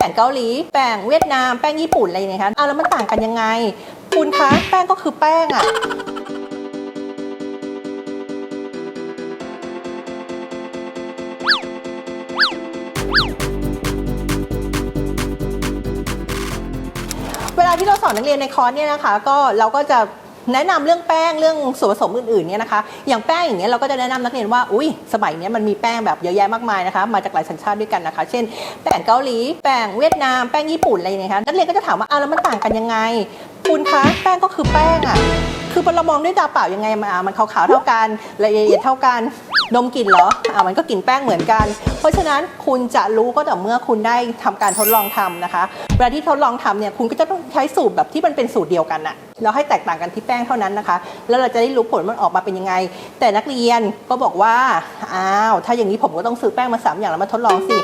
แป้งเกาหลี แป้งเวียดนาม แป้งญี่ปุ่นอะไรอย่างเงี้ยคะเอาแล้วมันต่างกันยังไง คุณคะแป้งก็คือแป้งอะเวลาที่เราสอนนักเรียนในคอร์สเนี่ยนะคะ ก็เราก็จะ แนะนำเรื่องแป้งเรื่องส่วนผสมอื่นๆเนี่ยนะคะ อย่างแป้งอย่างเงี้ยเราก็จะแนะนำนักเรียนว่าอุ้ยสมัยนี้มันมีแป้งแบบเยอะแยะมากมายนะคะมาจากหลายสัญชาติด้วยกันนะคะ เช่น แป้งเกาหลี แป้งเวียดนามแป้งญี่ปุ่นอะไรเนี่ยค่ะนักเรียนก็จะถามว่าอ้าวแล้วมันต่างกันยังไง คุณคะแป้งก็คือแป้งอะคือเรามองด้วยตาเปล่ายังไงมามันขาวๆเท่ากันละเอียดเท่ากัน ดมกลิ่นเหรออ่ามันก็กลิ่นแป้งเหมือนกัน เพราะฉะนั้นคุณจะรู้ก็แต่เมื่อคุณได้ทำการทดลองทำนะคะเวลาที่ทดลองทำเนี่ยคุณก็จะต้องใช้สูตรแบบที่มันเป็นสูตรเดียวกันอะแล้วให้แตกต่างกันที่แป้งเท่านั้นนะคะ แล้วเราจะได้รู้ผลมันออกมาเป็นยังไง แต่นักเรียนก็บอกว่าอ้าวถ้าอย่างนี้ผมก็ต้องซื้อแป้งมาสามอย่างแล้วมาทดลองสิ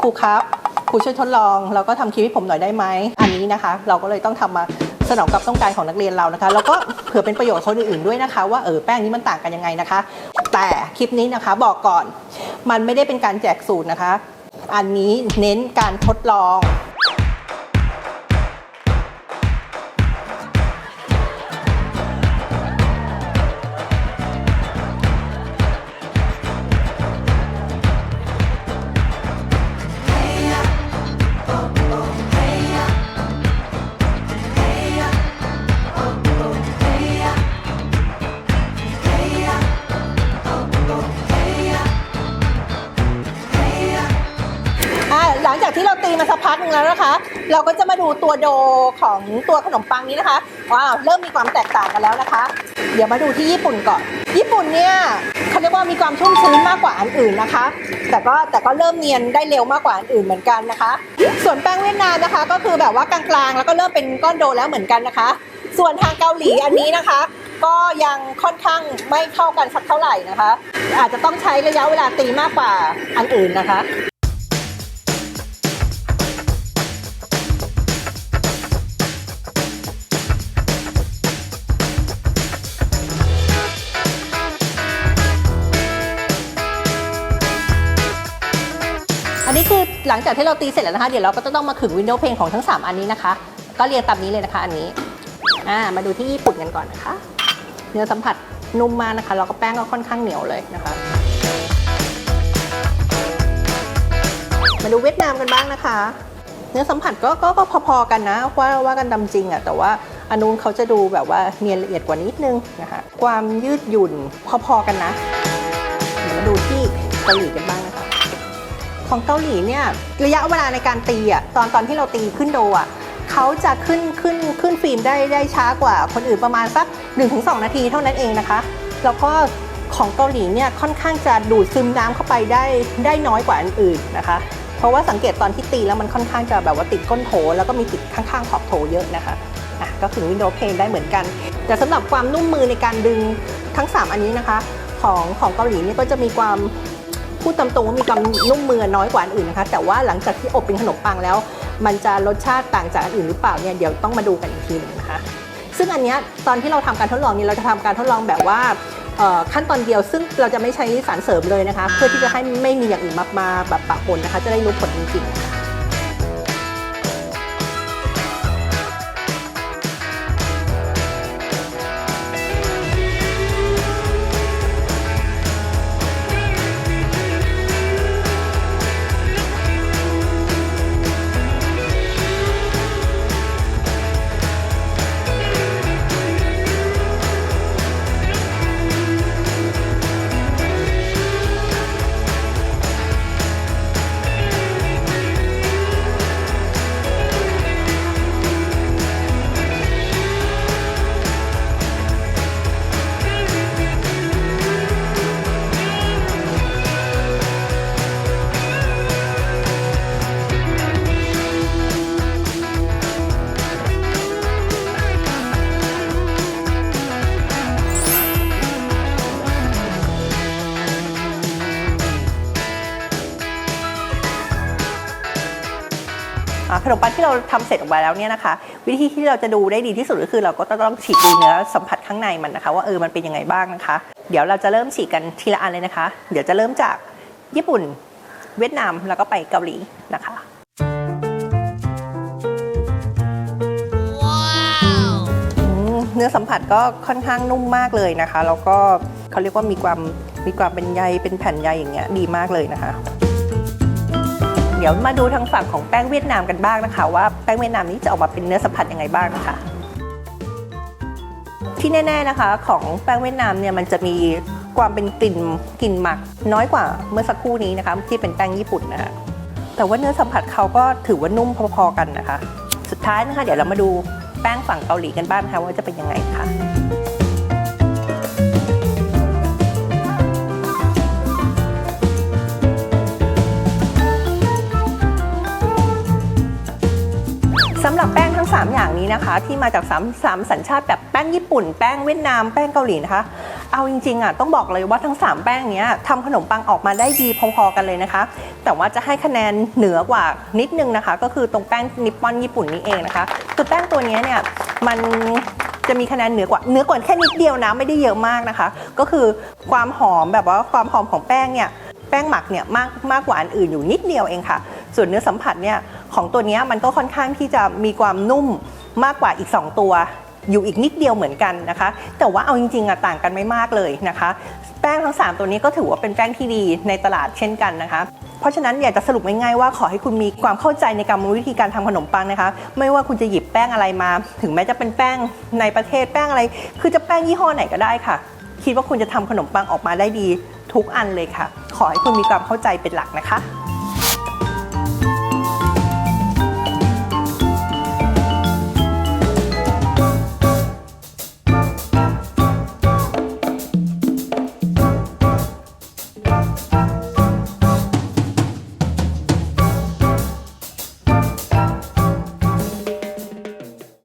ครูครับครูช่วยทดลองแล้วก็ทำคลิปให้ผมหน่อยได้ไหมอันนี้นะคะ เราก็เลยต้องทำมาสนองกับต้องการของนักเรียนเรานะคะ แล้วก็เผื่อเป็นประโยชน์คนอื่นๆด้วยนะคะ ว่าเออแป้งนี้มันต่างกันยังไงนะคะ แต่คลิปนี้นะคะบอกก่อน มันไม่ได้เป็นการแจกสูตรนะคะ อันนี้เน้นการทดลอง แล้วนะคะ เราก็จะมาดูตัวโดของตัวขนมปังนี้นะคะว้าวเริ่มมีความแตกต่างกันแล้วนะคะ เดี๋ยวมาดูที่ญี่ปุ่นก่อน ญี่ปุ่นเนี่ยเขาเรียกว่ามีความชุ่มชื้นมากกว่าอันอื่นนะคะ แต่ก็แต่ก็เริ่มเนียนได้เร็วมากกว่าอันอื่นเหมือนกันนะคะ ส่วนแป้งเวียดนามนะคะ ก็คือแบบว่ากลางๆ แล้วก็เริ่มเป็นก้อนโดแล้วเหมือนกันนะคะ ส่วนทางเกาหลีอันนี้นะคะ ก็ยังค่อนข้างไม่เข้ากันสักเท่าไหร่นะคะ อาจจะต้องใช้ระยะเวลาตีมากกว่าอันอื่นนะคะ นนี้คือหลังจากที่เราตีเสร็จแล้วนะคะ เดี๋ยวเราก็จะต้องมาขึงวินโดว์เพนของทั้ง 3 อันนี้นะคะ ก็เรียงตามนี้เลยนะคะ อันนี้อ่ามาดูที่ญี่ปุ่นกันก่อนนะคะ เนื้อสัมผัสนุ่มมากนะคะแล้วก็แป้งก็ค่อนข้างเหนียวเลยนะคะ มาดูเวียดนามกันบ้างนะคะ เนื้อสัมผัสก็ก็ก็พอๆกันนะว่าว่ากันตามจริงอะแต่ว่าอันนู้นเขาจะดูแบบว่าเนียนละเอียดกว่านิดนึงนะคะ ความยืดหยุ่นพอๆกันนะเดี๋ยวมาดูที่เกาหลีกันบ้าง ของเกาหลีเนี่ยระยะเวลาในการตีอะตอนตอนที่เราตีขึ้นโดอะเขาจะขึ้นขึ้นขึ้นฟิล์มได้ได้ช้ากว่าคนอื่นประมาณสัก 1-2 นาทีเท่านั้นเองนะคะ แล้วก็ของเกาหลีเนี่ยค่อนข้างจะดูดซึมน้ำเข้าไปได้ได้น้อยกว่าอันอื่นนะคะ เพราะว่าสังเกตตอนที่ตีแล้วมันค่อนข้างจะแบบว่าติดก้นโถ แล้วก็มีติดข้างๆขอบโถเยอะนะคะอะก็ถึงวินโดว์เพนได้เหมือนกัน แต่สำหรับความนุ่มมือในการดึงทั้ง 3 อันนี้นะคะ ของของเกาหลีเนี่ยก็จะมีความ พูดตามตรงว่ามีความนุ่มมือน้อยกว่าอันอื่นนะคะ แต่ว่าหลังจากที่อบเป็นขนมปังแล้ว มันจะรสชาติต่างจากอันอื่นหรือเปล่าเนี่ยเดี๋ยวต้องมาดูกันอีกทีหนึงนะคะ ซึ่งอันนี้ตอนที่เราทำการทดลองนี้เราจะทำการทดลองแบบว่าขั้นตอนเดียวซึ่งเราจะไม่ใช้สารเสริมเลยนะคะ เพื่อที่จะให้ไม่มีอย่างอื่นมามาแบบปะปนนะคะ จะได้รู้ผลจริงๆ ขนมปังที่เราทำเสร็จออกมาแล้วเนี่ยนะคะ วิธีที่เราจะดูได้ดีที่สุดก็คือเราก็ต้องฉีกดูเนื้อสัมผัสข้างในมันนะคะ ว่าเออมันเป็นยังไงบ้างนะคะ เดี๋ยวเราจะเริ่มฉีกกันทีละอันเลยนะคะ เดี๋ยวจะเริ่มจากญี่ปุ่น เวียดนามแล้วก็ไปเกาหลีนะคะเนื้อสัมผัสก็ค่อนข้างนุ่มมากเลยนะคะ แล้วก็เขาเรียกว่ามีความมีความเป็นใยเป็นแผ่นใยอย่างเงี้ยดีมากเลยนะคะ เดี๋ยวมาดูทางฝั่งของแป้งเวียดนามกันบ้างนะคะ ว่าแป้งเวียดนามนี้จะออกมาเป็นเนื้อสัมผัสยังไงบ้างนะคะที่แน่ ๆนะคะ ของแป้งเวียดนามเนี่ยมันจะมีความเป็นกลิ่นกลิ่นหมัก น้อยกว่าเมื่อสักครู่นี้นะคะ ที่เป็นแป้งญี่ปุ่นนะคะแต่ว่าเนื้อสัมผัสเขาก็ถือว่านุ่มพอๆกันนะคะ สุดท้ายนะคะ เดี๋ยวเรามาดูแป้งฝั่งเกาหลีกันบ้างนะคะว่าจะเป็นยังไงค่ะ สำหรับแป้งทั้ง 3 อย่างนี้นะคะ ที่มาจาก3 3สัญชาติแบบแป้งญี่ปุ่น แป้งเวียดนามแป้งเกาหลีนะคะ เอาจริงๆอะต้องบอกเลยว่าทั้ง 3 แป้งเนี้ยทำขนมปังออกมาได้ดีพอๆกันเลยนะคะ แต่ว่าจะให้คะแนนเหนือกว่านิดนึงนะคะ ก็คือตรงแป้งนิปปอนญี่ปุ่นนี่เองนะคะคือแป้งตัวนี้เนี่ยมันจะมีคะแนนเหนือกว่าเหนือกว่าแค่นิดเดียวนะไม่ได้เยอะมากนะคะ ก็คือความหอมแบบว่าความหอมของแป้งเนี่ยแป้งหมักเนี่ยมากมากกว่าอันอื่นอยู่นิดเดียวเองค่ะ ส่วนเนื้อสัมผัสเนี่ย ของตัวนี้มันก็ค่อนข้างที่จะมีความนุ่มมากกว่าอีก 2 ตัว อยู่อีกนิดเดียวเหมือนกันนะคะ แต่ว่าเอาจริงๆอะต่างกันไม่มากเลยนะคะ แป้งทั้ง 3 ตัวนี้ก็ถือว่าเป็นแป้งที่ดีในตลาดเช่นกันนะคะเพราะฉะนั้นอยากจะสรุปง่ายๆว่าขอให้คุณมีความเข้าใจในกรรมวิธีการทำขนมปังนะคะ ไม่ว่าคุณจะหยิบแป้งอะไรมา ถึงแม้จะเป็นแป้งในประเทศแป้งอะไร คือจะแป้งยี่ห้อไหนก็ได้ค่ะ คิดว่าคุณจะทำขนมปังออกมาได้ดีทุกอันเลยค่ะ ขอให้คุณมีความเข้าใจเป็นหลักนะคะ